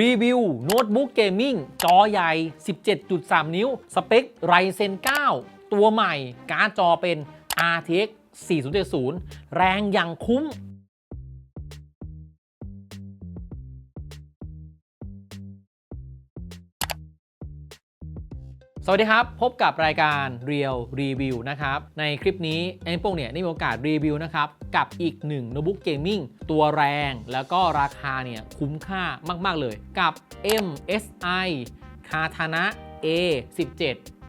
รีวิวโน้ตบุ๊กเกมมิ่งจอใหญ่ 17.3 นิ้ว สเปค Ryzen 9ตัวใหม่ การ์ดจอเป็น RTX 4070 แรงอย่างคุ้มสวัสดีครับ พบกับรายการ Real Review นะครับ ในคลิปนี้ไอ้พวกเนี่ยได้มีโอกาสรีวิวนะครับ กับอีกหนึ่งโน้ตบุ๊กเกมมิ่งตัวแรงแล้วก็ราคาเนี่ยคุ้มค่ามาก ๆ เลยกับ MSI Katana A17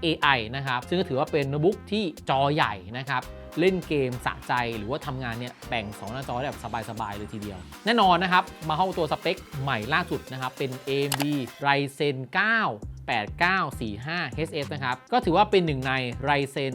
AI นะครับซึ่งก็ถือว่าเป็นโน้ตบุ๊กที่จอใหญ่นะครับเล่นเกมสะใจหรือว่าทำงานเนี่ยแบ่ง 2 หน้าจอได้แบบสบาย ๆ เลยทีเดียว แน่นอนนะครับ มาเข้าตัวสเปคใหม่ล่าสุดนะครับ เป็น AMD Ryzen 9 8945 HS นะครับ ก็ถือว่าเป็นหนึ่งใน Ryzen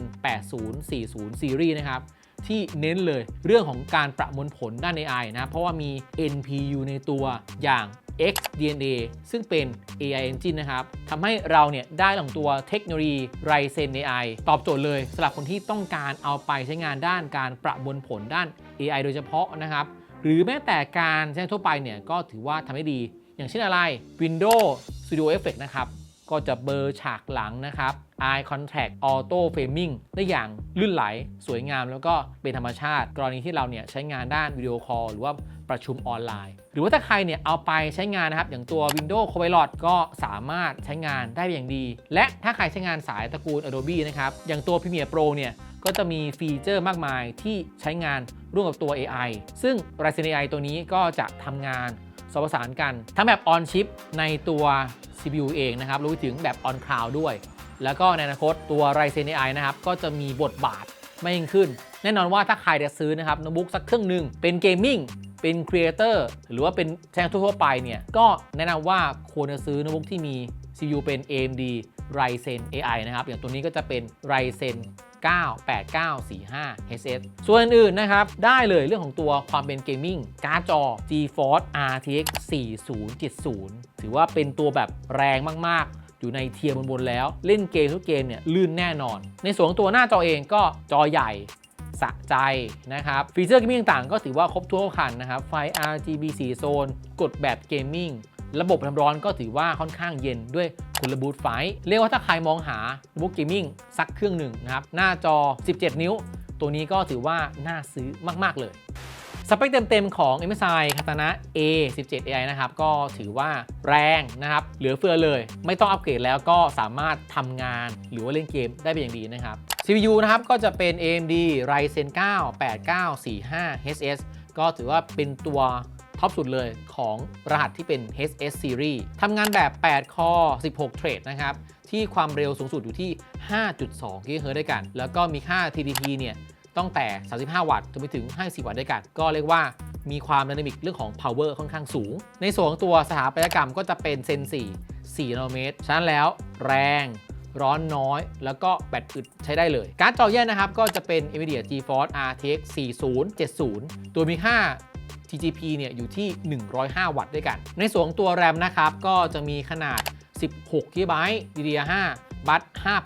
8040 Series นะครับ ที่เน้นเลยเรื่องของการประมวลผลด้าน AI นะ เพราะว่ามี NPU ในตัวอย่าง XDNA ซึ่งเป็น AI Engine นะครับทำให้เราเนี่ยได้หลังตัวเทคโนโลยี Ryzen AI ตอบโจทย์เลยสำหรับคนที่ต้องการเอาไปใช้งานด้านการประมวลผลด้าน AI โดยเฉพาะนะครับ หรือแม้แต่การใช้ทั่วไปเนี่ยก็ถือว่าทำได้ดี อย่างเช่นอะไร Windows Studio Effect นะครับ ก็จะเบอร์ฉากหลังนะครับ Eye Contact Auto Framing ได้อย่างลื่นไหล สวยงามแล้วก็เป็นธรรมชาติ กรณีที่เราเนี่ยใช้งานด้านวิดีโอคอลหรือว่าประชุมออนไลน์ หรือว่าถ้าใครเนี่ยเอาไปใช้งานนะครับ อย่างตัว Windows Copilot ก็สามารถใช้งานได้อย่างดี และถ้าใครใช้งานสายตระกูล Adobe นะครับ อย่างตัว Premiere Pro เนี่ยก็จะมีฟีเจอร์มากมายที่ใช้งานร่วมกับตัว AI ซึ่ง Ryzen AI ตัวนี้ก็จะทำงาน สประสานกัน ทั้งแบบ on chip ในตัว CPU เองนะครับรวมถึงแบบ on cloud ด้วย แล้วก็ในอนาคตตัว Ryzen AI นะครับก็จะมีบทบาทไม่ยิ่งขึ้น แน่นอนว่าถ้าใครจะซื้อนะครับโน้ตบุ๊กสักเครื่องหนึ่งเป็นเกมมิ่งเป็นครีเอเตอร์หรือว่าเป็นแทงทั่วไปเนี่ย ก็แนะนำว่าควรจะซื้อโน้ตบุ๊กที่มี CPU เป็น AMD Ryzen AI นะครับ อย่างตัวนี้ก็จะเป็น Ryzen 98945 HS ส่วนอื่นนะครับ ได้เลยเรื่องของตัวความเป็นเกมมิ่งการ์ดจอ GeForce RTX 4070 ถือว่าเป็นตัวแบบแรงมากๆอยู่ในเทียร์บนๆแล้ว เล่นเกมทุกเกมเนี่ยลื่นแน่นอน ในส่วนของตัวหน้าจอเองก็จอใหญ่สะใจนะครับ ฟีเจอร์เกมมิ่งต่างๆ ก็ถือว่าครบถ้วนครันนะครับ ไฟ RGB 4โซน กดแบบเกมมิ่ง ระบบน้ำร้อนก็ถือว่าค่อนข้างเย็นด้วยคุณระบูตไฟ เรียกว่าถ้าใครมองหาบุ๊กเกมมิ่งสักเครื่องหนึ่งนะครับ หน้าจอ 17 นิ้ว ตัวนี้ก็ถือว่าน่าซื้อมาก ๆ เลย สเปคเต็ม ๆ ของ MSI Katana A17 AI นะครับ ก็ถือว่าแรงนะครับ เหลือเฟือเลย ไม่ต้องอัปเกรดแล้วก็สามารถทำงานหรือว่าเล่นเกมได้เป็นอย่างดีนะครับ CPU นะครับก็จะเป็น AMD Ryzen 9 8945 HS ก็ถือว่าเป็นตัว ท็อปสุดเลยของรหัสที่เป็น HS Series ทำงานแบบ 8 คอ 16 เทรดนะครับ ที่ความเร็วสูงสุดอยู่ที่ 5.2 GHz ด้วยกัน แล้วก็มีค่า TDP เนี่ยตั้งแต่ 35 วัตต์จนไปถึง54วัตต์ด้วยกัน ก็เรียกว่ามีความดินามิกเรื่องของ power ค่อนข้างสูง ในส่วนของตัวสถาปัตยกรรมก็จะเป็นเซน 4 4นาโนเมตร ฉะนั้นแล้วแรงร้อนน้อย แล้วก็แบตอึดใช้ได้เลย การ์ดจอแยกนะครับ ก็จะเป็น NVIDIA GeForce RTX 4070 ตัวมีค่า TGP เนี่ยอยู่ที่ 105 วัตต์ด้วยกัน ในส่วนของตัว RAM นะครับ ก็จะมีขนาด 16 GB DDR5 บัต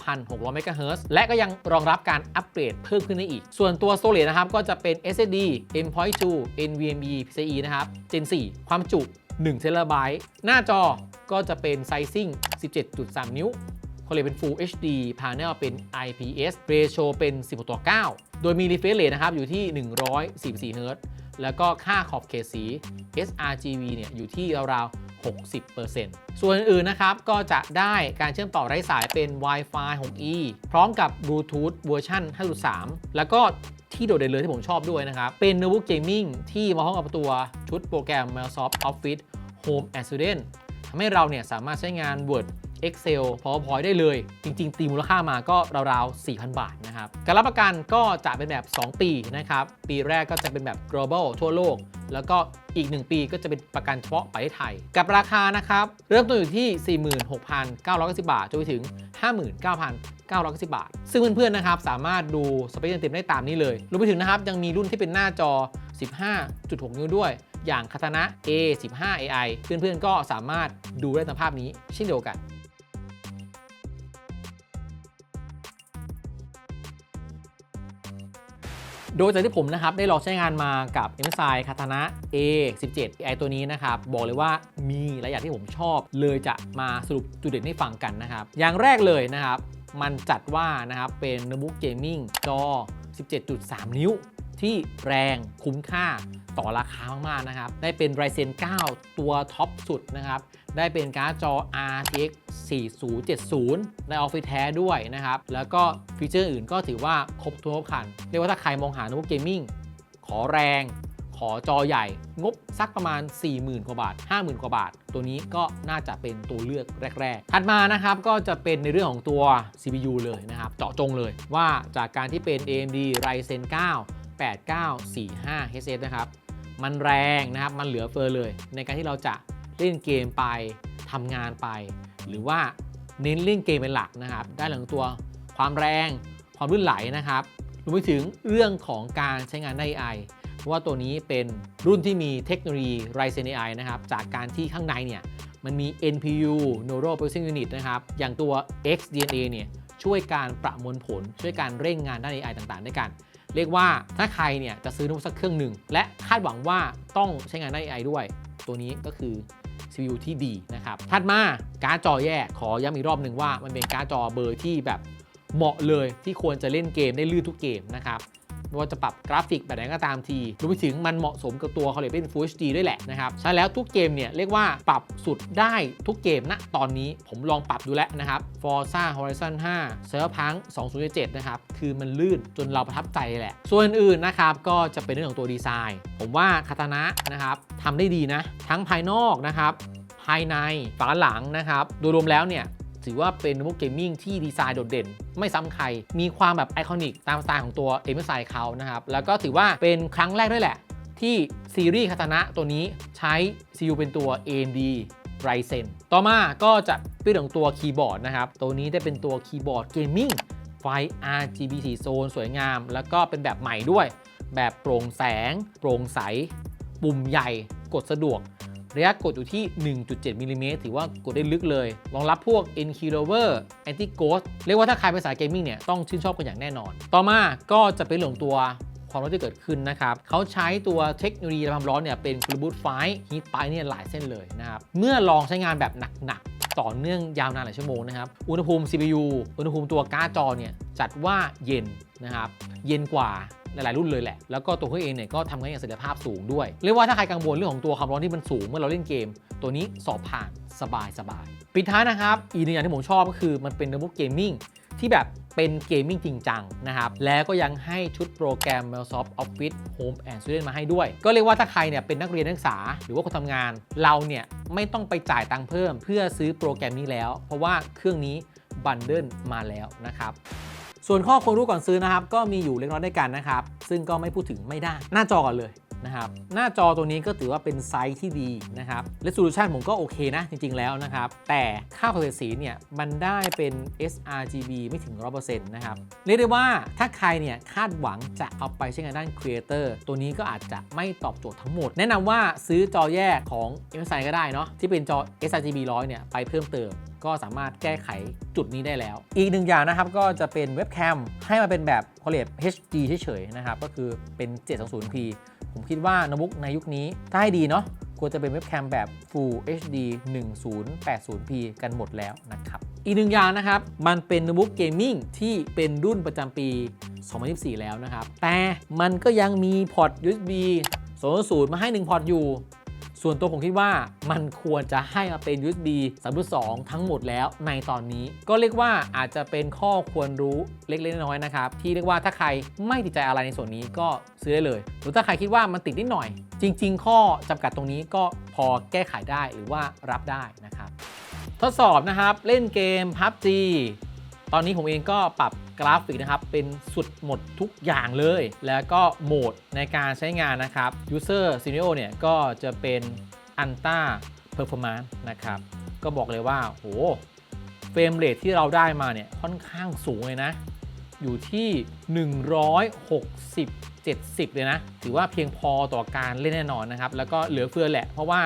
5,600 MHz และก็ยังรองรับการอัปเกรดเพิ่มขึ้นได้อีก ส่วนตัว Storage นะครับ ก็จะเป็น SSD M.2 NVMe PCIe นะครับ Gen 4 ความจุ1 t b หน้าจอก็จะเป็น Sizing 17.3 นิ้วคอลเลเป็น Full HD Panel เป็น IPS Ratio เป็น 16 ต่อ 9 โดยมี refresh rate นะครับ อยู่ที่ 144 Hz แล้วก็ค่าขอบเขตสี sRGB เนี่ยอยู่ที่ราวๆ 60%ส่วนอื่นๆ นะครับ ก็จะได้การเชื่อมต่อไร้สายเป็น Wi-Fi 6E พร้อมกับ Bluetooth เวอร์ชัน5.3 แล้วก็ที่โดดเด่นเลยที่ผมชอบด้วยนะครับ เป็นโน้ตบุ๊กเกมมิ่งที่มาพร้อมกับตัวชุดโปรแกรม Microsoft Office Home Assistant ทำให้เราเนี่ยสามารถใช้งาน Word Excel PowerPoint ได้เลย จริง ๆ ตีมูลค่ามาก็ราวๆ 4,000 บาทนะครับ การรับประกันก็จะเป็นแบบ 2 ปีนะครับ ปีแรกก็จะเป็นแบบ global ทั่วโลก แล้วก็อีก 1 ปีก็จะเป็นประกันเฉพาะประเทศไทย กับราคานะครับ เริ่มต้นอยู่ที่ 46,990 บาท จนไปถึง 59,990 บาท ซึ่งเพื่อนๆ นะครับ สามารถดูสเปคเต็มๆได้ตามนี้เลยรวมไปถึงนะครับ ยังมีรุ่นที่เป็นหน้าจอ 15.6 นิ้วด้วย อย่างคาตานะ A15 AI เพื่อนๆ ก็สามารถดูได้ตามภาพนี้เช่นเดียวกัน โดยจากที่ผมนะครับได้ลองใช้งานมากับ MSI Katana A17 AI ตัวนี้นะครับ บอกเลยว่ามีหลายอย่างที่ผมชอบ เลยจะมาสรุปจุดเด่นให้ฟังกันนะครับ อย่างแรกเลยนะครับ มันจัดว่านะครับเป็นโน้ตบุ๊กเกมมิ่งจอ 17.3 นิ้วที่แรงคุ้มค่า ต่อราคามากๆนะครับ ได้เป็น Ryzen 9 ตัวท็อปสุดนะครับ ได้เป็นการ์ดจอ RTX 4070 ในออฟฟิศแท้ด้วยนะครับ แล้วก็ฟีเจอร์อื่นก็ถือว่าครบทุกคัน เรียกว่าถ้าใครมองหาโน้ตบุ๊กเกมมิ่งขอแรงขอจอใหญ่งบสักประมาณ 40,000 กว่าบาท 50,000 กว่าบาท ตัวนี้ก็น่าจะเป็นตัวเลือกแรก ๆ ถัดมานะครับก็จะเป็นในเรื่องของตัว CPU เลยนะครับ เจาะจงเลยว่าจากการที่เป็น AMD Ryzen 9 8945 HS นะครับ มันแรงนะครับ มันเหลือเฟือเลย ในการที่เราจะเล่นเกมไปทำงานไป หรือว่าเน้นเล่นเกมเป็นหลักนะครับ ได้หลังตัวความแรง ความลื่นไหลนะครับรวมไปถึงเรื่องของการใช้งานได้ AI เพราะว่าตัวนี้เป็นรุ่นที่มีเทคโนโลยี Ryzen AI นะครับ จากการที่ข้างในเนี่ยมันมี NPU Neural Processing Unit นะครับ อย่างตัว XDNA เนี่ยช่วยการประมวลผล ช่วยการเร่งงานด้าน AI ต่างๆ ด้วยกัน เรียกว่าถ้าใครเนี่ยจะซื้อโน้ตบุ๊กสักเครื่องหนึ่ง และคาดหวังว่าต้องใช้งานได้ AI ด้วย ตัวนี้ก็คือ CPU ที่ดีนะครับ ถัดมาการ์ดจอแยกขอย้ำอีกรอบหนึ่งว่า มันเป็นการ์ดจอเบอร์ที่แบบเหมาะเลยที่ควรจะเล่นเกมได้ลื่นทุกเกมนะครับ ไม่ว่าจะปรับกราฟิกแบบไหนก็ตามทีรวมไปถึงมันเหมาะสมกับตัวเขาเลยเป็น Full HD ด้วยแหละนะครับใช่แล้วทุกเกมเนี่ยเรียกว่าปรับสุดได้ทุกเกมณตอนนี้ผมลองปรับดูแล้วนะครับ Forza Horizon 5 Cyberpunk 2077 นะครับ คือมันลื่นจนเราประทับใจแหละ ส่วนอื่นนะครับ ก็จะเป็นเรื่องของตัวดีไซน์ ผมว่าคาตานะนะครับทำได้ดีนะ ทั้งภายนอกนะครับ ภายในฝาหลังนะครับ โดยรวมแล้วเนี่ย ถือว่าเป็นโน้ตบุ๊กเกมมิ่งที่ดีไซน์โดดเด่น ไม่ซ้ำใคร มีความแบบไอคอนิกตามสไตล์ของตัว MSI เขานะครับ แล้วก็ถือว่าเป็นครั้งแรกด้วยแหละ ที่ซีรีส์คาตานะตัวนี้ใช้ CPU เป็นตัว AMD Ryzen ต่อมาก็จะเป็นเรื่องของตัวคีย์บอร์ดนะครับ ตัวนี้ได้เป็นตัวคีย์บอร์ดเกมมิ่งไฟ RGB สีโซนสวยงาม แล้วก็เป็นแบบใหม่ด้วย แบบโปร่งแสง โปร่งใส ปุ่มใหญ่ กดสะดวก ระยะกดอยู่ที่ 1.7มิลลิเมตรถือว่ากดได้ลึกเลย รองรับพวก n k e y Lover Anti Ghost เรียกว่าถ้าใครเป็นสายเกมมิ่งเนี่ยต้องชื่นชอบกันอย่างแน่นอน ต่อมาก็จะเป็นหลงตัวความร้อนที่เกิดขึ้นนะครับ เขาใช้ตัวเทคโนโลยีระบายความร้อนเนี่ยเป็น c o o l b o o t ไฟฮีทไปเนี่ยหลายเส้นเลยนะครับ เมื่อลองใช้งานแบบหนักๆ ต่อเนื่องยาวนานหลายชั่วโมงนะครับ อุณหภูมิ CPU อุณหภูมิตัวการ์ดจอเนี่ยจัดว่าเย็นนะครับ เย็นกว่าหลายๆรุ่นเลยแหละ แล้วก็ตัวเครื่องเองเนี่ยก็ทำงานอย่างเสถียรภาพสูงด้วย เรียกว่าถ้าใครกังวลเรื่องของตัวความร้อนที่มันสูงเมื่อเราเล่นเกม ตัวนี้สอบผ่านสบายสบายๆปิดท้ายนะครับ อีกหนึ่งอย่างที่ผมชอบก็คือมันเป็นโน้ตบุ๊กเกมมิ่ง ที่แบบเป็นเกมมิ่งจริงจังนะครับ แล้วก็ยังให้ชุดโปรแกรม Microsoft Office Home and Student มาให้ด้วย ก็เรียกว่าถ้าใครเนี่ยเป็นนักเรียนนักศึกษา หรือว่าคนทำงาน เราเนี่ยไม่ต้องไปจ่ายตังค์เพิ่ม เพื่อซื้อโปรแกรมนี้แล้ว เพราะว่าเครื่องนี้บันเดิลมาแล้วนะครับส่วนข้อควรรู้ก่อนซื้อนะครับ ก็มีอยู่เล็กน้อยด้วยกันนะครับ ซึ่งก็ไม่พูดถึงไม่ได้ หน้าจอก่อนเลย นะครับ หน้าจอตัวนี้ก็ถือว่าเป็นไซส์ที่ดีนะครับ resolution ผมก็โอเคนะจริง ๆ แล้วนะครับ แต่ค่าความเสียสีเนี่ยมันได้เป็น sRGB ไม่ถึง 100%นะครับ เรียกได้ว่าถ้าใครเนี่ยคาดหวังจะเอาไปใช้งานด้าน Creator ตัวนี้ก็อาจจะไม่ตอบโจทย์ทั้งหมด แนะนำว่าซื้อจอแยกของ MSI ก็ได้เนาะที่เป็นจอ sRGB 100เนี่ยไปเพิ่มเติมก็สามารถแก้ไขจุดนี้ได้แล้ว อีกหนึ่งอย่างนะครับก็จะเป็นเว็บแคมให้มาเป็นแบบเขาเรียก HD เฉยๆนะครับ ก็คือเป็น 720p ผมคิดว่าโน้ตบุ๊กในยุคนี้ถ้าให้ดีเนาะควรจะเป็นเว็บแคมแบบ Full HD 1080p กันหมดแล้วนะครับ อีกหนึ่งอย่างนะครับ มันเป็นโน้ตบุ๊กเกมมิ่งที่เป็นรุ่นประจำปี 2024 แล้วนะครับ แต่มันก็ยังมีพอร์ต USB 2.0 มาให้ 1 พอร์ตอยู่ ส่วนตัวผมคิดว่ามันควรจะให้มาเป็น USB 3.2 ทั้งหมดแล้วในตอนนี้ ก็เรียกว่าอาจจะเป็นข้อควรรู้เล็กๆน้อยๆนะครับ ที่เรียกว่าถ้าใครไม่ติดใจอะไรในส่วนนี้ก็ซื้อได้เลย หรือถ้าใครคิดว่ามันติดนิดหน่อย จริง ๆ ข้อจำกัดตรงนี้ก็พอแก้ไขได้หรือว่ารับได้นะครับ ทดสอบนะครับเล่นเกม PUBG ตอนนี้ผมเองก็ปรับกราฟิกนะครับ เป็นสุดหมดทุกอย่างเลย แล้วก็โหมดในการใช้งานนะครับ User Scenario เนี่ยก็จะเป็น Ultra Performance นะครับ ก็บอกเลยว่า โห เฟรมเรทที่เราได้มาเนี่ยค่อนข้างสูงเลยนะ อยู่ที่ 160 70 เลยนะ ถือว่าเพียงพอต่อการเล่นแน่นอนนะครับ แล้วก็เหลือเฟือแหละ เพราะว่า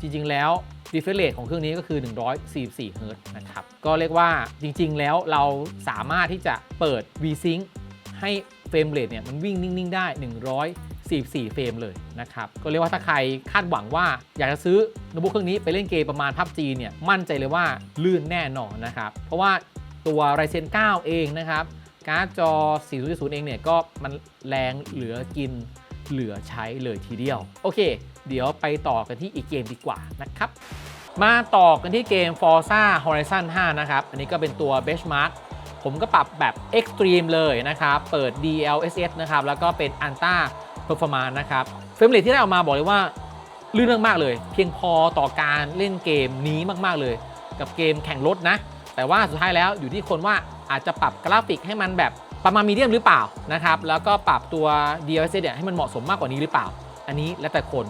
จริง ๆ แล้ว refresh rate ของเครื่องนี้ก็คือ 144เฮิรต์นะครับ ก็เรียกว่าจริงๆ แล้วเราสามารถที่จะเปิด VSync ให้เฟรมเรทเนี่ยมันวิ่งนิ่ง ๆ ได้ 144 เฟรมเลยนะครับ ก็เรียกว่าถ้าใครคาดหวังว่าอยากจะซื้อโน้ตบุ๊กเครื่องนี้ไปเล่นเกมประมาณพับจีเนี่ยมั่นใจเลยว่าลื่นแน่นอนนะครับ เพราะว่าตัว Ryzen 9 เองนะครับการ์ดจอ 4070 เองเนี่ยก็มันแรงเหลือกินเหลือใช้เลยทีเดียว โอเค เดี๋ยวไปต่อกันที่อีกเกมดีกว่านะครับ มาต่อกันที่เกม Forza Horizon 5 นะครับ อันนี้ก็เป็นตัว Benchmark ผมก็ปรับแบบ Extreme เลยนะครับ เปิด DLSS นะครับ แล้วก็เป็น Ultra Performance นะครับเฟรมเรทที่ได้ออกมาบอกเลยว่าลื่นมากๆเลย เพียงพอต่อการเล่นเกมนี้มากๆเลย กับเกมแข่งรถนะ แต่ว่าสุดท้ายแล้วอยู่ที่คนว่าอาจจะปรับกราฟิกให้มันแบบประมาณมีเดียมหรือเปล่านะครับ แล้วก็ปรับตัว DLSS เนี่ยให้มันเหมาะสมมากกว่านี้หรือเปล่า อันนี้แล้วแต่คน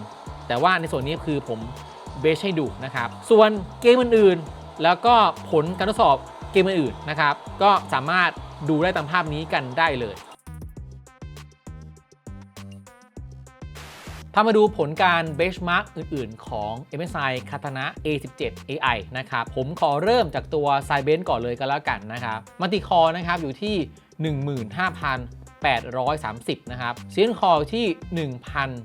แต่ว่าในส่วนนี้คือผมเบสให้ดูนะครับ ส่วนเกมอื่นๆ แล้วก็ผลการทดสอบเกมอื่นๆนะครับ ก็สามารถดูได้ตามภาพนี้กันได้เลย ถ้ามาดูผลการ benchmark อื่นๆ ของ MSI Katana A17 AI นะครับ ผมขอเริ่มจากตัว s i b e n ก่อนเลยก็แล้วกันนะครับ มัลติคอร์นะครับอยู่ที่ 830 นะครับเซียนคอร์ที่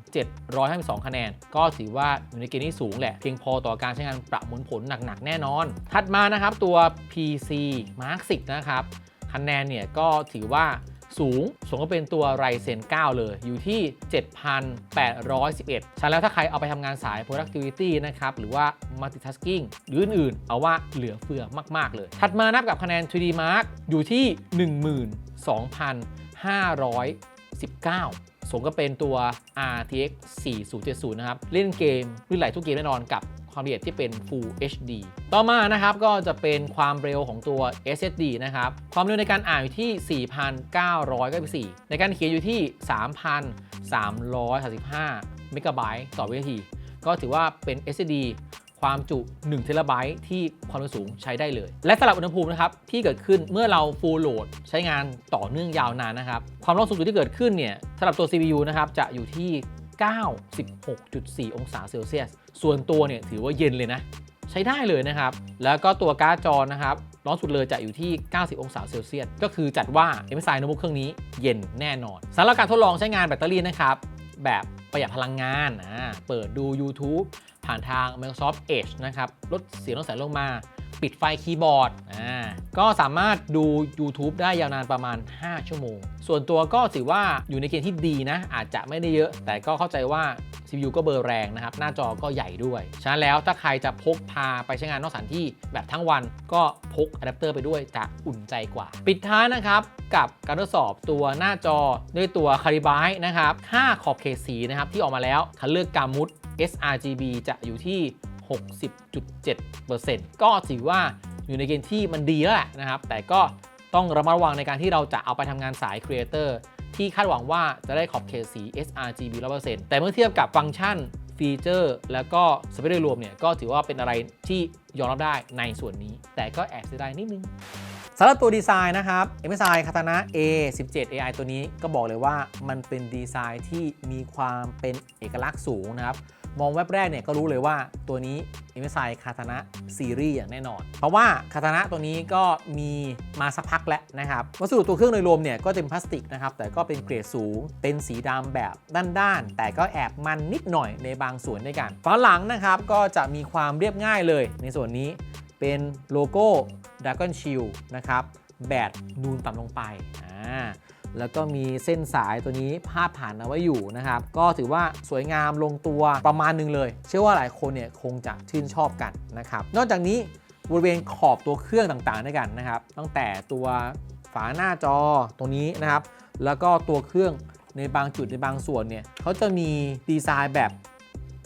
1,752 คะแนน ก็ถือว่าอยู่ในเกณฑ์ที่สูงแหละ เพียงพอต่อการใช้งานประมวลผลหนักๆ แน่นอน ถัดมานะครับตัว PC Mark 10 นะครับ คะแนนเนี่ยก็ถือว่าสูงสมก็เป็นตัว Ryzen 9เลย อยู่ที่ 7,811 ฉะนั้นแล้วถ้าใครเอาไปทำงานสาย productivity นะครับ หรือว่า multitasking หรืออื่นๆ เอาว่าเหลือเฟือมาก ๆ เลย ถัดมานับกับคะแนน 3D Mark อยู่ที่ 519 สมก็เป็นตัว RTX 4070 นะครับ เล่นเกมลื่นไหลทุกเกมแน่นอนกับความละเอียดที่เป็น Full HD ต่อมานะครับก็จะเป็นความเร็วของตัว SSD นะครับ ความเร็วในการอ่านอยู่ที่ 4,994 ในการเขียนอยู่ที่ 3,335 เมกะไบต์ต่อวินาที ก็ถือว่าเป็น SSD ความจุ1เทราไบต์ที่ความเร็วสูงใช้ได้เลย และสำหรับอุณหภูมินะครับที่เกิดขึ้นเมื่อเรา full load ใช้งานต่อเนื่องยาวนานนะครับ ความร้อนสูงสุดที่เกิดขึ้นเนี่ยสำหรับตัว CPU นะครับจะอยู่ที่ 96.4 องศาเซลเซียส ส่วนตัวเนี่ยถือว่าเย็นเลยนะ ใช้ได้เลยนะครับ แล้วก็ตัวการ์ดจอนะครับร้อนสุดเลยจะอยู่ที่ 90 องศาเซลเซียส ก็คือจัดว่า MSI โน้ตบุ๊กเครื่องนี้เย็นแน่นอนสำหรับการทดลองใช้งานแบตเตอรี่นะครับ แบบประหยัดพลังงานอ่าเปิดดู YouTube ผ่านทาง Microsoft Edge นะครับลดเสียงลดแสงลงมา ปิดไฟคีย์บอร์ดอ่าก็สามารถดู YouTube ได้ยาวนานประมาณ 5 ชั่วโมง ส่วนตัวก็ถือว่าอยู่ในเกณฑ์ที่ดีนะ อาจจะไม่ได้เยอะ แต่ก็เข้าใจว่า CPU ก็เบอร์แรงนะครับ หน้าจอก็ใหญ่ด้วย ฉะนั้นแล้วถ้าใครจะพกพาไปใช้งานนอกสถานที่แบบทั้งวันก็พกอะแดปเตอร์ไปด้วยจะอุ่นใจกว่า ปิดท้ายนะครับ กับการทดสอบตัวหน้าจอด้วยตัว c a r i b y นะครับค่าขอบเขตสีนะครับที่ออกมาแล้วคันเลือกกามุด sRGB จะอยู่ที่ 60.7%ก็ถือว่าอยู่ในเกณฑ์ที่มันดีแล้วแหละนะครับ แต่ก็ต้องระมัดระวังในการที่เราจะเอาไปทำงานสายครีเอเตอร์ที่คาดหวังว่าจะได้ขอบเขตสี sRGB 100%แต่เมื่อเทียบกับฟังก์ชันฟีเจอร์ แล้วก็สเปคโดยรวมเนี่ย ก็ถือว่าเป็นอะไรที่ยอมรับได้ในส่วนนี้ แต่ก็แอบเสียดายนิดนึงสำหรับตัวดีไซน์นะครับ MSI Katana A17 AI ตัวนี้ก็บอกเลยว่ามันเป็นดีไซน์ที่มีความเป็นเอกลักษณ์สูงนะครับ มองแวบแรกเนี่ยก็รู้เลยว่าตัวนี้ MSI Katana Series อย่างแน่นอน เพราะว่า Katana ตัวนี้ก็มีมาสักพักแล้วนะครับ วัสดุตัวเครื่องโดยรวมเนี่ยก็เป็นพลาสติกนะครับ แต่ก็เป็นเกรดสูง เป็นสีดำแบบด้านๆ แต่ก็แอบมันนิดหน่อยในบางส่วนด้วยกันฝาหลังนะครับก็จะมีความเรียบง่ายเลย ในส่วนนี้เป็นโลโก้ Dragon Shield นะครับ แบดนูนต่ำลงไปอ่า แล้วก็มีเส้นสายตัวนี้พาดผ่านเอาไว้อยู่นะครับ ก็ถือว่าสวยงามลงตัวประมาณหนึงเลย เชื่อว่าหลายคนเนี่ยคงจะชื่นชอบกันนะครับ นอกจากนี้บริเวณขอบตัวเครื่องต่างๆด้วยกันนะครับ ตั้งแต่ตัวฝาหน้าจอตรงนี้นะครับ แล้วก็ตัวเครื่องในบางจุดในบางส่วนเนี่ยเขาจะมีดีไซน์แบบ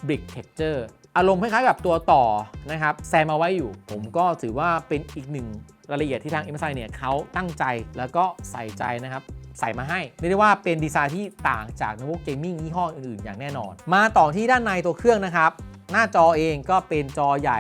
Brick Texture อารมณ์คล้ายๆกับตัวต่อนะครับแซมเอาไว้อยู่ ผมก็ถือว่าเป็นอีกหนึ่งรายละเอียดที่ทาง MSI เนี่ยเขาตั้งใจแล้วก็ใส่ใจนะครับ ใส่มาให้เรียกได้ว่าเป็นดีไซน์ที่ต่างจากโน้ตบุ๊กเกมมิ่งยี่ห้ออื่นๆ อย่างแน่นอน มาต่อที่ด้านในตัวเครื่องนะครับ หน้าจอเองก็เป็นจอใหญ่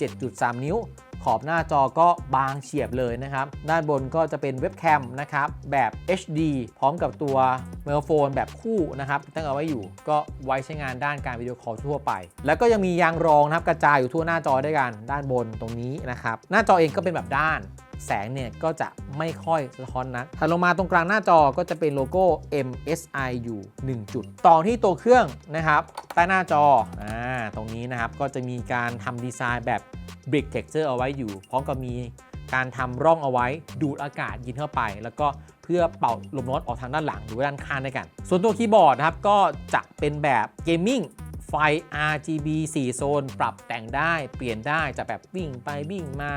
17.3 นิ้ว ขอบหน้าจอก็บางเฉียบเลยนะครับ ด้านบนก็จะเป็นเว็บแคมนะครับ แบบ HD พร้อมกับตัวไมโครโฟนแบบคู่นะครับตั้งเอาไว้อยู่ก็ไว้ใช้งานด้านการวิดีโอคอลทั่วไป แล้วก็ยังมียางรองนะครับกระจายอยู่ทั่วหน้าจอด้วยกัน ด้านบนตรงนี้นะครับหน้าจอเองก็เป็นแบบด้าน แสงเนี่ยก็จะไม่ค่อยสะท้อนนะถัดลงมาตรงกลางหน้าจอก็จะเป็นโลโก้ MSI อยู่ 1 จุด ต่อที่ตัวเครื่องนะครับใต้หน้าจออ่าตรงนี้นะครับก็จะมีการทำดีไซน์แบบ Brick Texture เอาไว้อยู่ พร้อมกับมีการทำร่องเอาไว้ดูดอากาศยินเข้าไป แล้วก็เพื่อเป่าลมร้อนออกทางด้านหลังหรือว่าด้านข้างได้กัน ส่วนตัวคีย์บอร์ดนะครับก็จะเป็นแบบเกมมิ่งไฟ RGB 4 โซน ปรับแต่งได้ เปลี่ยนได้จะแบบวิ่งไปวิ่งมา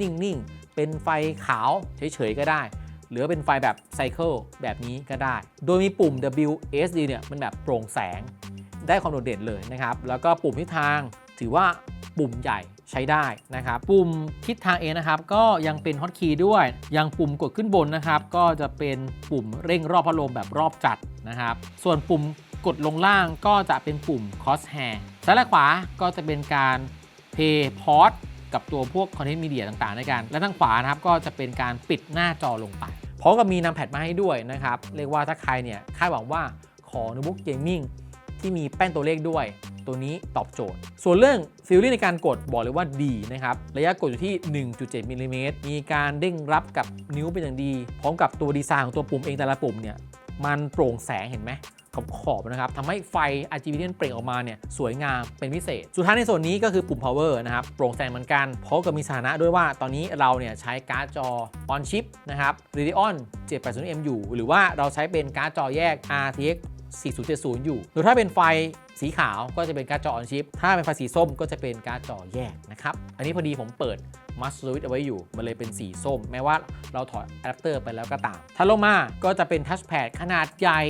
นิ่ง ๆ เป็นไฟขาวเฉยๆก็ได้ หรือเป็นไฟแบบไซเคิลแบบนี้ก็ได้ โดยมีปุ่ม WSD เนี่ยมันแบบโปร่งแสงได้ความโดดเด่นเลยนะครับ แล้วก็ปุ่มทิศทางถือว่าปุ่มใหญ่ใช้ได้นะครับ ปุ่มทิศทางเองนะครับ ก็ยังเป็นฮอตคีย์ด้วย ยังปุ่มกดขึ้นบนนะครับ ก็จะเป็นปุ่มเร่งรอบพัดลมแบบรอบจัดนะครับ ส่วนปุ่มกดลงล่างก็จะเป็นปุ่ม cross hair ซ้ายและขวาก็จะเป็นการ play pause กับตัวพวก content media ต่างๆในการและทางขวานะครับก็จะเป็นการปิดหน้าจอลงไปพร้อมกับมีนำแพดมาให้ด้วยนะครับ เรียกว่าถ้าใครเนี่ยคาดหวังว่าขอโน้ตบุ๊กเกมมิ่งที่มีแป้นตัวเลขด้วย ตัวนี้ตอบโจทย์ ส่วนเรื่องฟิลลิ่ในการกดบอกเลยว่าดีนะครับ ระยะกดอยู่ที่ 1.7มิลลิเมตรมีการเด้งรับกับนิ้วเป็นอย่างดี พร้อมกับตัวดีไซน์ของตัวปุ่มเองแต่ละปุ่มเนี่ยมันโปร่งแสงเห็นไหม ขอบขอบๆนะครับทำให้ไฟ RGB ที่มันเปล่งออกมาเนี่ยสวยงามเป็นพิเศษ สุดท้ายในส่วนนี้ก็คือปุ่ม power นะครับโปร่งแสงเหมือนกันเพราะกับมีสถานะด้วยว่าตอนนี้เราเนี่ยใช้การ์ดจอ on chip นะครับ Radeon 780M หรือว่าเราใช้เป็นการ์ดจอแยก RTX 4070 อยู่ หรือถ้าเป็นไฟสีขาวก็จะเป็นการ์ดจอ on chip ถ้าเป็นไฟสีส้มก็จะเป็นการ์ดจอแยกนะครับ อันนี้พอดีผมเปิด Master Switch เอาไว้อยู่ มันเลยเป็นสีส้ม แม้ว่าเราถอดอะแดปเตอร์ไปแล้วก็ตาม ถ้าลงมาก็จะเป็นทัชแพดขนาดใหญ่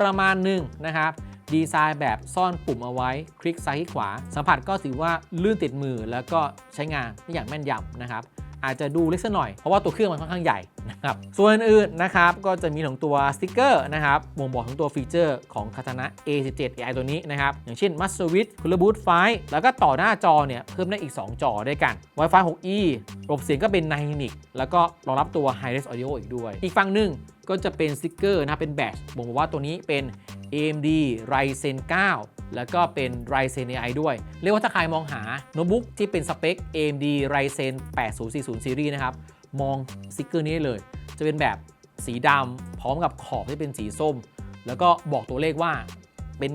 ประมาณหนึ่งนะครับ ดีไซน์แบบซ่อนปุ่มเอาไว้ คลิกซ้ายคลิกขวา สัมผัสก็ถือว่าลื่นติดมือแล้วก็ใช้งานได้อย่างแม่นยำนะครับอาจจะดูเล็กสักหน่อย เพราะว่าตัวเครื่องมันค่อนข้างใหญ่นะครับ ส่วนอื่นนะครับ ก็จะมีของตัวสติกเกอร์นะครับบ่งบอกถึงตัวฟีเจอร์ของคาตานะ A17 AI ตัวนี้นะครับ อย่างเช่น Master Switch Cooler Boot 5แล้วก็ต่อหน้าจอเนี่ย เพิ่มได้อีก 2 จอด้วยกัน Wi-Fi 6E ระบบเสียงก็เป็น Dynamic แล้วก็รองรับตัว Hi-Res Audio อีกด้วย อีกฝั่งหนึ่ง ก็จะเป็นสติกเกอร์นะครับเป็นแบตบ่งบอกว่าตัวนี้เป็น AMD Ryzen 9 แล้วก็เป็น Ryzen AI ด้วย เรียกว่าถ้าใครมองหาโน้ตบุ๊กที่เป็นสเปค AMD Ryzen 8040 Series นะครับ มองสติกเกอร์นี้เลย จะเป็นแบบสีดำพร้อมกับขอบที่เป็นสีส้ม แล้วก็บอกตัวเลขว่าเป็น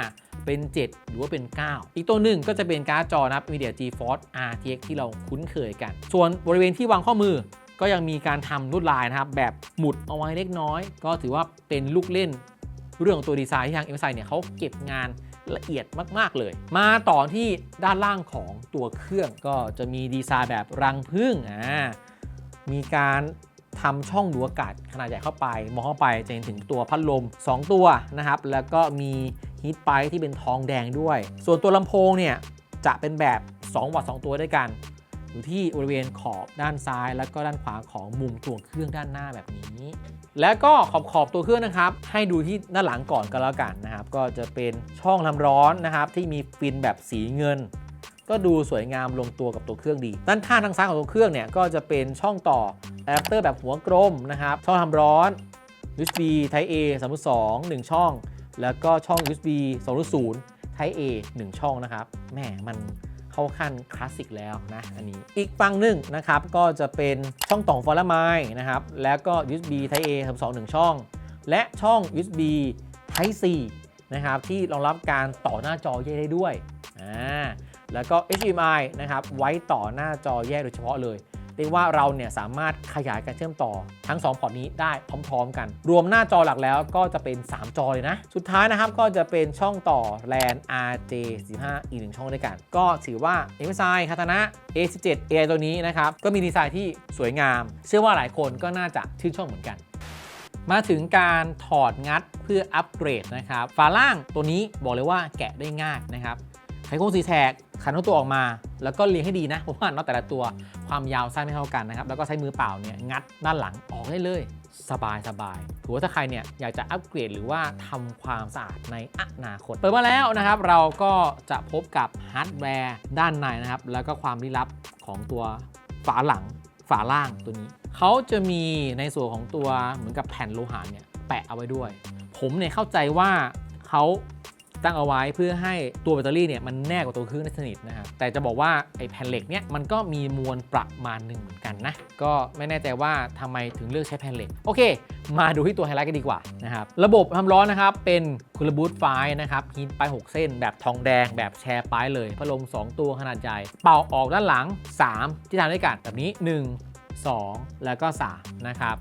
5 เป็น 7 หรือว่าเป็น 9 อีกตัวหนึ่งก็จะเป็นการ์ดจอนะครับ NVIDIA GeForce RTX ที่เราคุ้นเคยกัน ส่วนบริเวณที่วางข้อมือ ก็ยังมีการทำลวดลายนะครับแบบหมุดเอาไว้เล็กน้อย ก็ถือว่าเป็นลูกเล่นเรื่องของตัวดีไซน์ที่ทาง MSI เนี่ยเขาเก็บงานละเอียดมาก ๆ เลย มาต่อที่ด้านล่างของตัวเครื่องก็จะมีดีไซน์แบบรังผึ้งอ่ามีการทำช่องดูอากาศขนาดใหญ่เข้าไป มองเข้าไปจะเห็นถึงตัวพัดลม 2 ตัวนะครับ แล้วก็มีฮีทไป์ที่เป็นทองแดงด้วย ส่วนตัวลำโพงเนี่ย จะเป็นแบบ 2 วัตต์2ตัวด้วยกัน อยู่ที่บริเวณขอบด้านซ้าย แล้วก็ด้านขวาของมุมตัวเครื่องด้านหน้าแบบนี้ แล้วก็ขอบขอบตัวเครื่องนะครับ ให้ดูที่ด้านหลังก่อนก็แล้วกันนะครับ ก็จะเป็นช่องน้ำร้อนนะครับ ที่มีฟินแบบสีเงิน ก็ดูสวยงามลงตัวกับตัวเครื่องดี ด้านข้างทางซ้ายของตัวเครื่องเนี่ยก็จะเป็นช่องต่อแดปเตอร์แบบหัวกลมนะครับ ช่องทำร้อน USB Type A 3.2 1 ช่อง แล้วก็ช่อง USB 2.0 Type A 1 ช่องนะครับแหมมัน เข้าขั้นคลาสสิกแล้วนะอันนี้อีกฝั่งหนึ่งนะครับก็จะเป็นช่องต่องฟอร์ไมน์นะครับแล้วก็ USB Type A สองหนึ่งช่อง และช่อง USB Type C นะครับที่รองรับการต่อหน้าจอแยกได้ด้วยอ่าแล้วก็ HDMI นะครับไว้ต่อหน้าจอแยกโดยเฉพาะเลย เรียกว่าเราเนี่ยสามารถขยายการเชื่อมต่อทั้ง 2 พอร์ตนี้ได้พร้อมๆกัน รวมหน้าจอหลักแล้วก็จะเป็น 3 จอเลยนะ สุดท้ายนะครับก็จะเป็นช่องต่อ LAN RJ15 อีกหนึ่งช่องด้วยกัน ก็ถือว่า MSI คาตานะ A17 AI ตัวนี้นะครับ ก็มีดีไซน์ที่สวยงาม เชื่อว่าหลายคนก็น่าจะชื่นชอบเหมือนกันมาถึงการถอดงัดเพื่ออัปเกรดนะครับ ฝาล่างตัวนี้บอกเลยว่าแกะได้ง่ายนะครับ ไขควงสีแฉกขันตัวออกมา แล้วก็เรียงให้ดีนะเพราะว่าน็อตแต่ละตัวความยาวสั้นไม่เท่ากันนะครับ แล้วก็ใช้มือเปล่าเนี่ยงัดด้านหลังออกได้เลย สบายสบายถือว่าถ้าใครเนี่ยอยากจะอัปเกรดหรือว่าทำความสะอาดในอนาคต เปิดมาแล้วนะครับ เราก็จะพบกับฮาร์ดแวร์ด้านในนะครับ แล้วก็ความลี้ลับของตัวฝาหลังฝาล่างตัวนี้ เขาจะมีในส่วนของตัวเหมือนกับแผ่นโลหะเนี่ยแปะเอาไว้ด้วย ผมเนี่ยเข้าใจว่าเขา ตั้งเอาไว้เพื่อให้ตัวแบตเตอรี่เนี่ยมันแน่กว่าตัวเครื่องได้สนิทนะครับแต่จะบอกว่าไอ้แผ่นเหล็กเนี่ยมันก็มีมวลประมาณหนึ่งเหมือนกันนะก็ไม่แน่ใจว่าทำไมถึงเลือกใช้แผ่นเหล็กโอเค มาดูที่ตัวไฮไลท์กันดีกว่านะครับระบบความร้อนนะครับเป็นคูลบูตไฟนะครับฮีทไป 6 เส้น แบบทองแดงแบบแชร์ไปเลยพัดลม2 ตัวขนาดใหญ่เป่าออกด้านหลัง 3 ที่ทำด้วยกันแบบนี้ 1 2 แล้วก็ 3 นะครับ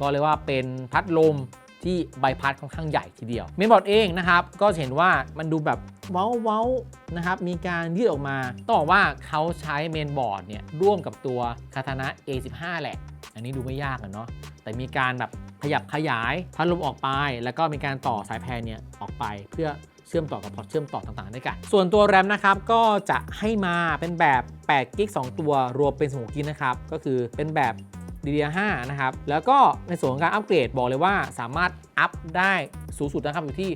ก็เรียกว่าเป็นพัดลม ที่ใบพัดค่อนข้างใหญ่ทีเดียวเมนบอร์ดเองนะครับก็เห็นว่ามันดูแบบเว้าเว้าๆนะครับมีการยืดออกมา ต้องบอกว่าเขาใช้เมนบอร์ดเนี่ยร่วมกับตัวคาตานะ A15 แหละ อันนี้ดูไม่ยากอะเนาะแต่มีการแบบขยับขยายพัดลมออกไป แล้วก็มีการต่อสายแพนเนี่ยออกไปเพื่อเชื่อมต่อกับพอร์ตเชื่อมต่อต่างๆด้วยกัน ส่วนตัวแรมนะครับก็จะให้มาเป็นแบบ8กิก2ตัวรวมเป็น16กิกนะครับ ก็คือเป็นแบบ DDR5 นะครับ แล้วก็ในส่วนของการอัปเกรดบอกเลยว่าสามารถอัพได้สูงสุดนะครับอยู่ที่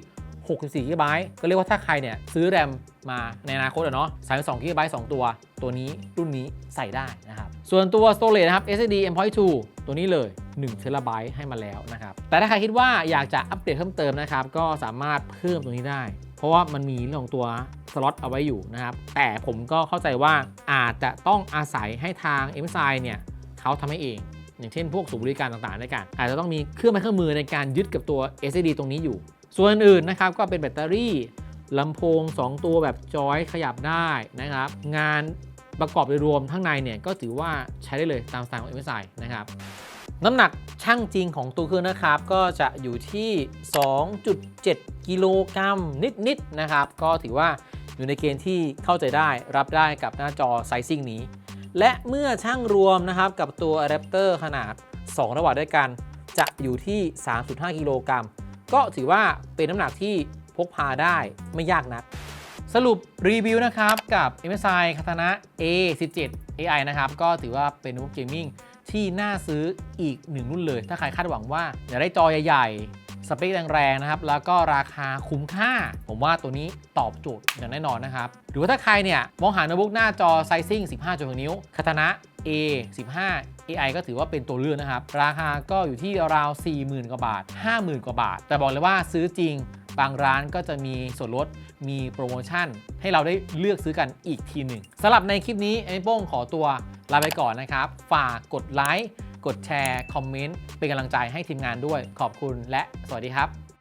64 g b ก็เรียกว่าถ้าใครเนี่ยซื้อแรมมาในอนาคตอะเนาะ32 g b 2 ตัว ตัวนี้รุ่นนี้ใส่ได้นะครับ ส่วนตัว storage นะครับ SSD M.2 ตัวนี้เลย1 t b ให้มาแล้วนะครับ แต่ถ้าใครคิดว่าอยากจะอัปเกรดเพิ่มเติมนะครับ ก็สามารถเพิ่มตัวนี้ได้ เพราะว่ามันมีเรื่องของตัวสล็อตเอาไว้อยู่นะครับ แต่ผมก็เข้าใจว่าอาจจะต้องอาศัยให้ทาง MSI เนี่ยเขาทำให้เอง อย่างเช่นพวกศูนย์บริการต่างๆด้วยกันอาจจะต้องมีเครื่องไม้เครื่องมือในการยึดกับตัว SSD ตรงนี้อยู่ ส่วนอื่นนะครับก็เป็นแบตเตอรี่ลำโพง 2 ตัวแบบจอยขยับได้นะครับ งานประกอบโดยรวมข้งในเนี่ยก็ถือว่าใช้ได้เลยตามสไตล์ของ MSI นะครับน้ำหนักช่างจริงของตัวเครื่องนะครับ ก็จะอยู่ที่ 2.7 กิโลกรัมนิดๆนะครับ ก็ถือว่าอยู่ในเกณฑ์ที่เข้าใจได้รับได้กับหน้าจอไซซิ่งนี้ และเมื่อช่างรวมนะครับกับตัว Adapter ขนาด 2 ระหว่างด้วยกัน จะอยู่ที่ 3.5 กิโลกรัม ก็ถือว่าเป็นน้ำหนักที่พกพาได้ไม่ยากนัก สรุปรีวิวนะครับกับ MSI Katana A17 AI นะครับ ก็ถือว่าเป็นโน้ตเกมมิ่งที่น่าซื้ออีกหนึ่งรุ่นเลย ถ้าใครคาดหวังว่าอยากได้จอใหญ่ๆ สเปคแรงๆนะครับ แล้วก็ราคาคุ้มค่า ผมว่าตัวนี้ตอบโจทย์อย่างแน่นอนนะครับ หรือว่าถ้าใครเนี่ย มองหาโน้ตบุ๊กหน้าจอไซซิ่ง 15.6 นิ้ว Katana A15 AI ก็ถือว่าเป็นตัวเลือกนะครับ ราคาก็อยู่ที่ราว 40,000 กว่าบาท 50,000 กว่าบาท แต่บอกเลยว่าซื้อจริงบางร้านก็จะมีส่วนลด มีโปรโมชั่น ให้เราได้เลือกซื้อกันอีกทีหนึ่งสำหรับในคลิปนี้ไอ้โป้งขอตัวลาไปก่อนนะครับ ฝากกดไลค์ กดแชร์ คอมเมนต์ เป็นกำลังใจให้ทีมงานด้วย ขอบคุณและสวัสดีครับ